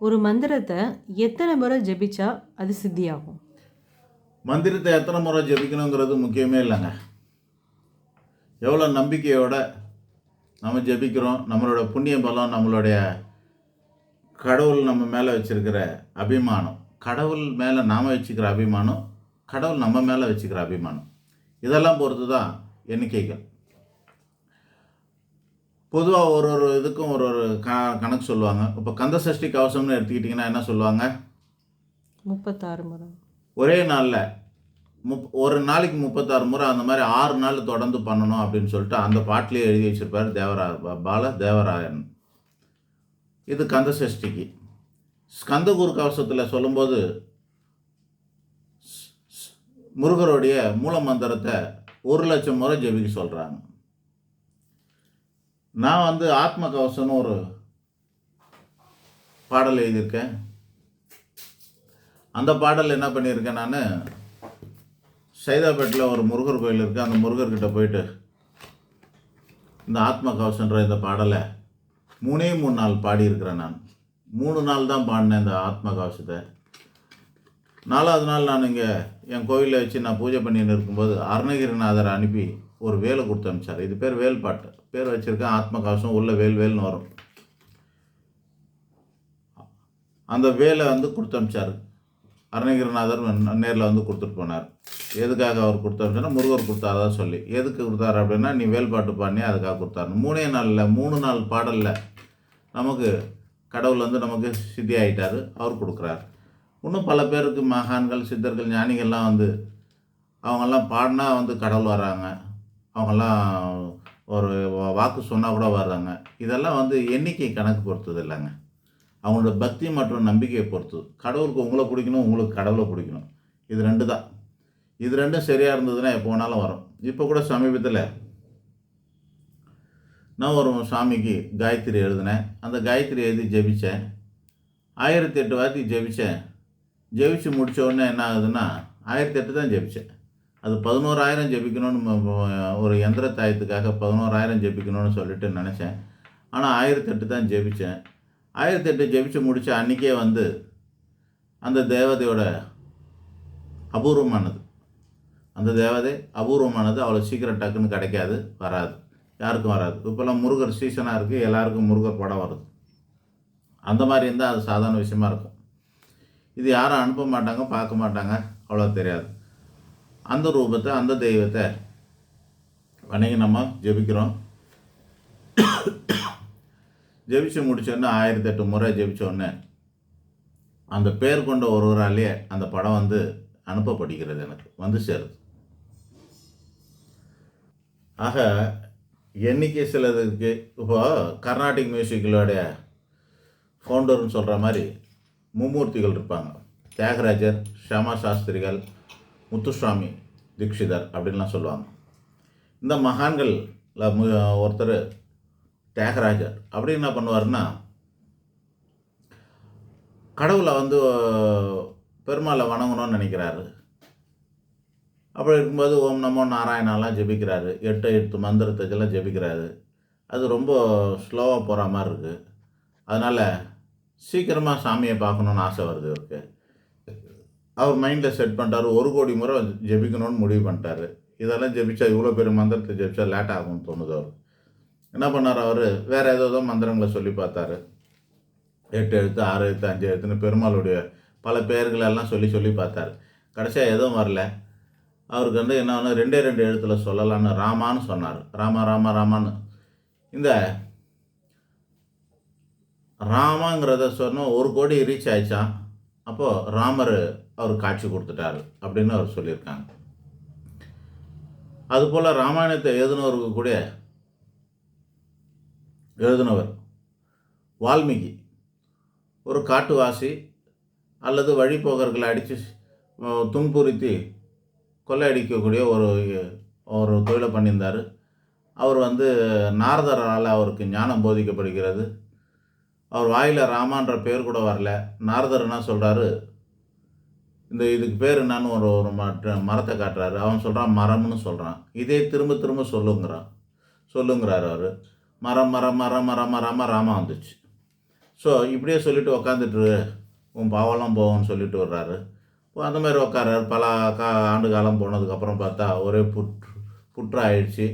ஒரு மந்திரத்தை எத்தனை முறை ஜெபிச்சா அது சித்தியாகும்? மந்திரத்தை எத்தனை முறை ஜெபிக்கணுங்கிறது முக்கியமே இல்லைங்க. எவ்வளோ நம்பிக்கையோட நம்ம ஜெபிக்கிறோம் நம்மளோட புண்ணிய பலம் நம்மளுடைய கடவுள் நம்ம மேலே வச்சுருக்கிற அபிமானம் கடவுள் மேலே நாம் வச்சுக்கிற அபிமானம் கடவுள் நம்ம மேலே வச்சுக்கிற அபிமானம் இதெல்லாம் பொறுத்து தான் எண்ணிக்கைகள். பொதுவாக ஒரு ஒரு இதுக்கும் ஒரு ஒரு க கணக்கு சொல்லுவாங்க. இப்போ கந்த சஷ்டி கவசம்னு எடுத்துக்கிட்டிங்கன்னா என்ன சொல்லுவாங்க? முப்பத்தாறு முறை. ஒரே நாளில் முப் ஒரு நாளைக்கு முப்பத்தாறு முறை அந்த மாதிரி ஆறு நாள் தொடர்ந்து பண்ணணும் அப்படின்னு சொல்லிட்டு அந்த பாட்டிலே எழுதி வச்சிருப்பார் தேவரா பா- பால தேவராயன். இது கந்த சஷ்டிக்கு. ஸ்கந்தகுரு கவசத்தில் சொல்லும்போது முருகருடைய மூல மந்திரத்தை ஒரு லட்சம் முறை ஜெபிக்க சொல்கிறாங்க நான் வந்து ஆத்ம கவசம்னு ஒரு பாடல் எழுதியிருக்கேன். அந்த பாடல் என்ன பண்ணியிருக்கேன் நான் சைதாப்பேட்டில் ஒரு முருகர் கோயில் இருக்குது அந்த முருகர்கிட்ட போயிட்டு இந்த ஆத்ம கவசன்ற இந்த பாடலை மூணே மூணு நாள் பாடியிருக்கிறேன் நான். மூணு நாள் தான் பாடினேன் இந்த ஆத்ம கவசத்தை நாலாவது நாள் நான் இங்கே என் கோயிலில் வச்சு நான் பூஜை பண்ணின்னு இருக்கும்போது அருணகிரிநாதரை அனுப்பி ஒரு வேலை கொடுத்து அனுப்பிச்சார். இது பேர் வேல்பாட்டு பேர் வச்சுருக்கேன் ஆத்மகாசம் உள்ள வேல் வேல்னு வரும். அந்த வேலை வந்து கொடுத்து அனுப்பிச்சார். அருணகிரிநாதர் நேரில் வந்து கொடுத்துட்டு போனார். எதுக்காக அவர் கொடுத்தாருன்னா முருகர் கொடுத்தாரதா சொல்லி. எதுக்கு கொடுத்தாரு அப்படின்னா நீ வேல்பாட்டு பாடினே அதுக்காக கொடுத்தாரு. மூணே நாளில் மூணு நாள் பாடலில் நமக்கு கடவுள் வந்து நமக்கு சித்தி ஆகிட்டார் அவர் கொடுக்குறாரு. இன்னும் பல பேருக்கு மகான்கள் சித்தர்கள் ஞானிகள்லாம் வந்து அவங்கெல்லாம் பாடினா வந்து கடவுள் வராங்க அவங்கெல்லாம் ஒரு வாக்கு சொன்னால் கூட வர்றாங்க. இதெல்லாம் வந்து எண்ணிக்கை கணக்கு பொறுத்தது இல்லைங்க. அவங்களோட பக்தி மற்றும் நம்பிக்கையை பொறுத்து. கடவுளுக்கு உங்களை பிடிக்கணும் உங்களுக்கு கடவுளை பிடிக்கணும். இது ரெண்டு தான். இது ரெண்டும் சரியாக இருந்ததுன்னா எப்போ வேணாலும் வரும். இப்போ கூட சமீபத்தில் நான் ஒரு சாமிக்கு காயத்ரி எழுதினேன். அந்த காயத்ரி எழுதி ஜெபிச்சேன். ஆயிரத்தி எட்டு வாட்டி ஜெபிச்சேன். ஜெபிச்சு முடித்த உடனே என்ன ஆகுதுன்னா ஆயிரத்தி எட்டு தான் ஜெபித்தேன் அது பதினோராயிரம் ஜெபிக்கணும்னு ஒரு எந்திர தாயத்துக்காக பதினோராயிரம் ஜெபிக்கணும்னு சொல்லிட்டு நினச்சேன். ஆனால் ஆயிரத்தெட்டு தான் ஜெபித்தேன் ஆயிரத்தெட்டு ஜெபிச்சு முடிச்ச அன்றைக்கே வந்து அந்த தேவதையோட அபூர்வமானது. அந்த தேவதை அபூர்வமானது அவ்வளோ சீக்கிரம் டக்குன்னு கிடைக்காது வராது. யாருக்கும் வராது. இப்போல்லாம் முருகர் சீசனாக இருக்குது எல்லாருக்கும் முருகர் படம் வருது. அந்த மாதிரி இருந்தால் அது சாதாரண விஷயமா இருக்கும். இது யாரும் அனுப்ப மாட்டாங்க பார்க்க மாட்டாங்க அவ்வளோ தெரியாது. அந்த ரூபத்தை அந்த தெய்வத்தை வணங்கி நம்ம ஜெபிக்கிறோம். ஜெபிச்சு முடிச்சோடனே ஆயிரத்தி எட்டு முறை ஜெபிச்சோடனே அந்த பேர் கொண்ட ஒருவராலேயே அந்த படம் வந்து அனுப்பப்படுகிறது எனக்கு வந்து சேருது. ஆக எண்ணிக்கை சிலதுக்கு இருக்கு? இப்போ கர்நாடிக் மியூசிக்கலோடைய ஃபவுண்டர்னு சொல்கிற மாதிரி மும்மூர்த்திகள் இருப்பாங்க. தியாகராஜர் ஷமா சாஸ்திரிகள் முத்துசுவாமி தீக்ஷிதர் அப்படின்லாம் சொல்லுவாங்க. இந்த மகான்களில் ஒருத்தர் தியாகராஜர். அப்படி என்ன பண்ணுவாருன்னா கடவுளை வந்து பெருமாளை வணங்கணும்னு நினைக்கிறாரு. அப்படி இருக்கும்போது ஓம் நமோ நாராயணாலாம் ஜெபிக்கிறாரு. எட்டு எட்டு மந்திரத்தைலாம் ஜெபிக்கிறாரு. அது ரொம்ப ஸ்லோவாக போகிற மாதிரி இருக்குது அதனால் சீக்கிரமாக சாமியை பார்க்கணுன்னு ஆசை வருது இவருக்கு. அவர் மைண்டில் செட் பண்ணிட்டாரு. ஒரு கோடி முறை ஜெபிக்கணும்னு முடிவு பண்ணிட்டாரு. இதெல்லாம் ஜெபிச்சா இவ்வளோ பெரிய மந்திரத்தை ஜெபிச்சா லேட் ஆகும்னு தோணுது அவர் என்ன பண்ணார் அவர்? வேறு ஏதோ ஏதோ மந்திரங்களை சொல்லி பார்த்தாரு. எட்டு எழுத்து ஆறு எழுத்து அஞ்சு எழுத்துன்னு பெருமாளுடைய பல பெயர்களெல்லாம் சொல்லி சொல்லி பார்த்தார். கடைசியாக எதுவும் வரல. அவருக்கு வந்து என்ன ஒன்று ரெண்டே ரெண்டு எழுத்தில் சொல்லலான்னு ராமான்னு சொன்னார். ராமா ராமா ராமான்னு. இந்த ராமாங்கிறத சொன்னால் ஒரு கோடி ரீச் ஆயிடுச்சான் அப்போது ராமர் அவர் காட்சி கொடுத்துட்டாரு அப்படின்னு அவர் சொல்லியிருக்காங்க. அதுபோல் ராமாயணத்தை எழுதினவருக்கு கூட எழுதினவர் வால்மீகி. ஒரு காட்டுவாசி அல்லது வழிபோக்கர்களை அடித்து துன்புறுத்தி கொள்ளையடிக்கக்கூடிய ஒரு ஒரு தொழிலை பண்ணியிருந்தார். அவர் வந்து நாரதரால் அவருக்கு ஞானம் போதிக்கப்படுகிறது. அவர் வாயில் ராமான்ற பேர் கூட வரல. நாரதர் என்ன சொல்கிறாரு இந்த இதுக்கு பேர் என்னன்னு ஒரு ஒரு மற்ற மரத்தை காட்டுறாரு. அவன் சொல்கிறான் மரம்னு சொல்கிறான் இதே திரும்ப திரும்ப சொல்லுங்கிறான். சொல்லுங்கிறாரு அவர். மரம் மரம் மரம் மரம் மரமாக ராமா வந்துச்சு. ஸோ இப்படியே சொல்லிட்டு உக்காந்துட்டு உன் பாவெல்லாம் போகும்னு சொல்லிட்டு வர்றாரு. இப்போ அந்த மாதிரி உக்காராரு பல கா ஆண்டு காலம் போனதுக்கப்புறம் பார்த்தா ஒரே புற்று புற்று ஆயிடுச்சு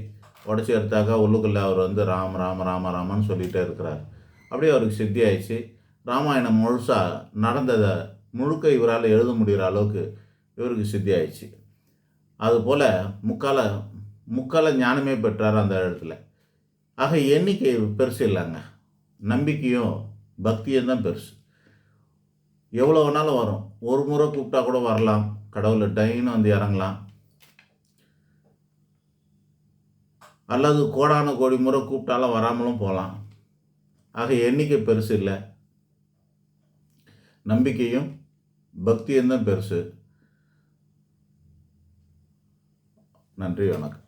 உடச்சி எடுத்தாக்கா உள்ளுக்குள்ளே அவர் வந்து ராம ராம ராம ராமன்னு சொல்லிகிட்டே இருக்கிறார். அப்படியே அவருக்கு சித்தி ஆயிடுச்சு ராமாயணம் முழுசாக நடந்ததை முழுக்க இவரால் எழுத முடிகிற அளவுக்கு இவருக்கு சித்தி ஆயிடுச்சு அதுபோல் முக்கால முக்கால ஞானமே பெற்றார் அந்த இடத்துல. ஆக எண்ணிக்கை பெருசு இல்லைங்க. நம்பிக்கையும் பக்தியும் தான் பெருசு. எவ்வளோ வேணாலும் வரும். ஒரு முறை கூப்பிட்டா கூட வரலாம். கடவுளை டைன்னு வந்து இறங்கலாம். அல்லது கோடான கோடி முறை கூப்பிட்டாலும் வராமலும் போகலாம். ஆக எண்ணிக்கை பெருசு இல்லை. நம்பிக்கையும் பக்தியும் தான் பெருசு. நன்றி வணக்கம்.